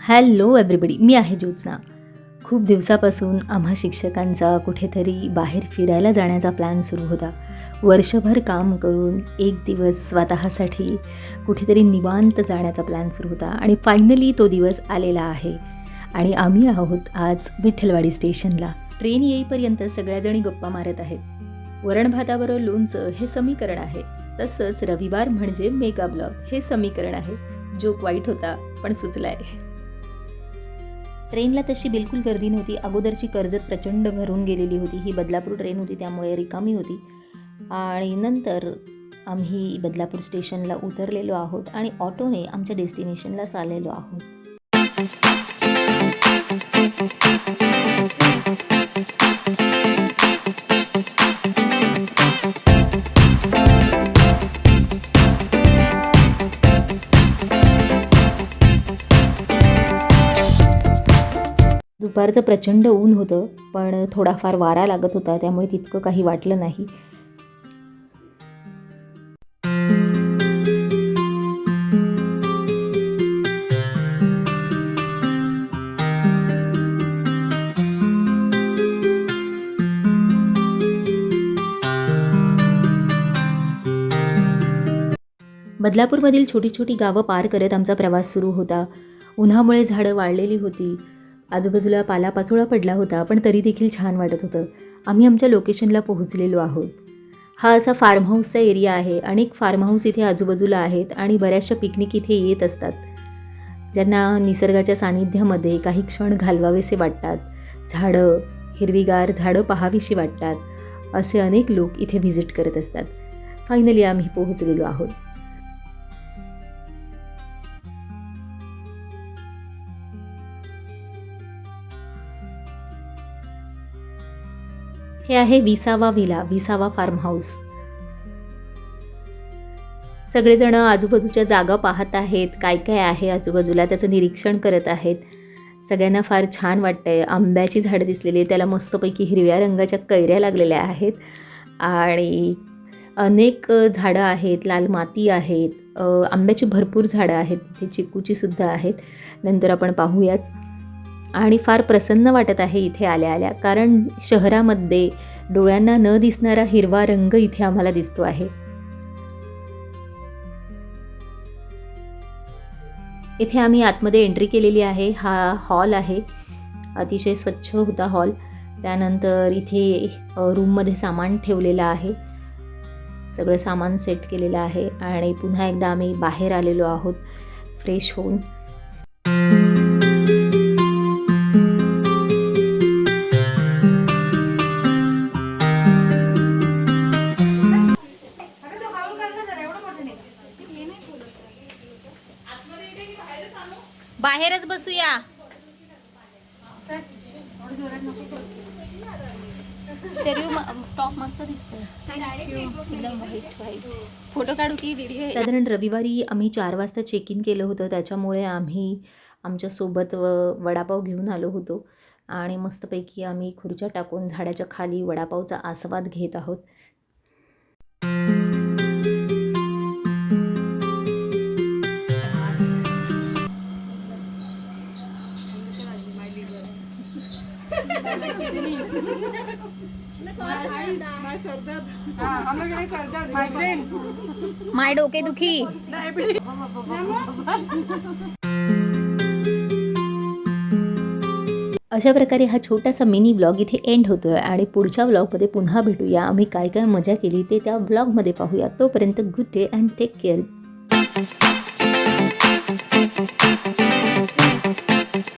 Hello everybody मी आहे ज्योत्ना खूप दिवसापासून आम्हा शिक्षकांचा कुठेतरी बाहेर फिरायला जाण्याचा प्लॅन सुरू होता. वर्षभर काम करून एक दिवस स्वतःसाठी कुठेतरी निवांत जाण्याचा प्लॅन सुरू होता आणि फायनली तो दिवस आलेला आहे. आणि आम्ही आहोत आज विठ्ठलवाडी स्टेशनला. ट्रेन येईपर्यंत सगळ्याजणी गप्पा मारत आहेत. वरणभाताबरोबर लोणचं हे समीकरण आहे. तसंच रविवार म्हणजे मेगा ब्लॉग हे समीकरण आहे. जोक वाईट होता पण सुचलाय. ट्रेनला तशी बिलकुल गर्दी नव्हती. अगोदरची कर्जत प्रचंड भरून गेलेली होती. ही बदलापूर ट्रेन होती त्यामुळे रिकामी होती. आणि नंतर आम्ही बदलापूर स्टेशनला उतरलेलो आहोत आणि ऑटोने आमच्या डेस्टिनेशनला चाललेलो आहोत. दुपारचं प्रचंड ऊन होतं पण थोडाफार वारा लागत होता त्यामुळे तितकं काही वाटलं नाही. बदलापूरमधील छोटी छोटी गावं पार करत आमचा प्रवास सुरू होता. उन्हामुळे झाडं वाळलेली होती. आजूबाजूला पालापाचोळा पडला होता पण तरी देखील छान वाटत होतं. आम्ही आमच्या लोकेशनला पोहोचलेलो आहोत. हा असा फार्म हाऊसचा एरिया आहे. अनेक फार्म हाऊस इथे आजूबाजूला आहेत आणि बऱ्याचशा पिकनिक इथे येत असतात. ज्यांना निसर्गाच्या सानिध्यामध्ये काही क्षण घालवावेसे वाटतात. झाडं हिरवीगार झाडं पहावीशी वाटतात असे अनेक लोक इथे व्हिजिट करत असतात. फायनली आम्ही पोहोचलेलो आहोत. हे आहे विसावा विला विसावा फार्म हाऊस सगळेजण आजूबाजूच्या जागा पाहत आहेत काय काय आहे आजूबाजूला त्याचं निरीक्षण करत आहेत. सगळ्यांना फार छान वाटतंय. आंब्याची झाडं दिसलेली आहे त्याला मस्तपैकी हिरव्या रंगाच्या कैऱ्या लागलेल्या आहेत. आणि अनेक झाडं आहेत लाल माती आहेत. आंब्याची भरपूर झाडं आहेत तिथे चिकूची सुद्धा आहेत. नंतर आपण पाहूयाच आणि फार प्रसन्न वाटत आहे इथे आल्या आल्या कारण शहरामध्ये डोळ्यांना न दिसणारा हिरवा रंग इथे आम्हाला दिसतो आहे. इथे आम्ही आतमध्ये एंट्री केलेली आहे. हा हॉल आहे. अतिशय स्वच्छ होता हॉल त्यानंतर इथे रूममध्ये सामान ठेवलेलं आहे. सगळं सामान सेट केलेलं आहे. आणि पुन्हा एकदा आम्ही बाहेर आलेलो आहोत. फ्रेश होऊन. बाहेरच बसूया. फोटो काढू की व्हिडिओ साधारण रविवारी आम्ही चार वाजता चेक इन केलं होतं. त्याच्यामुळे आम्ही आमच्यासोबत व वडापाव घेऊन आलो होतो. आणि मस्तपैकी आम्ही खुर्च्या टाकून झाडाच्या खाली वडापावचा आस्वाद घेत आहोत. माय डोके दुखी. अशा प्रकारे हा छोटासा मिनी ब्लॉग इथे एंड होतो आहे आणि पुढच्या ब्लॉगमध्ये पुन्हा भेटूया. आम्ही काय काय मजा केली ते त्या ब्लॉगमध्ये पाहूया. तोपर्यंत good day and take care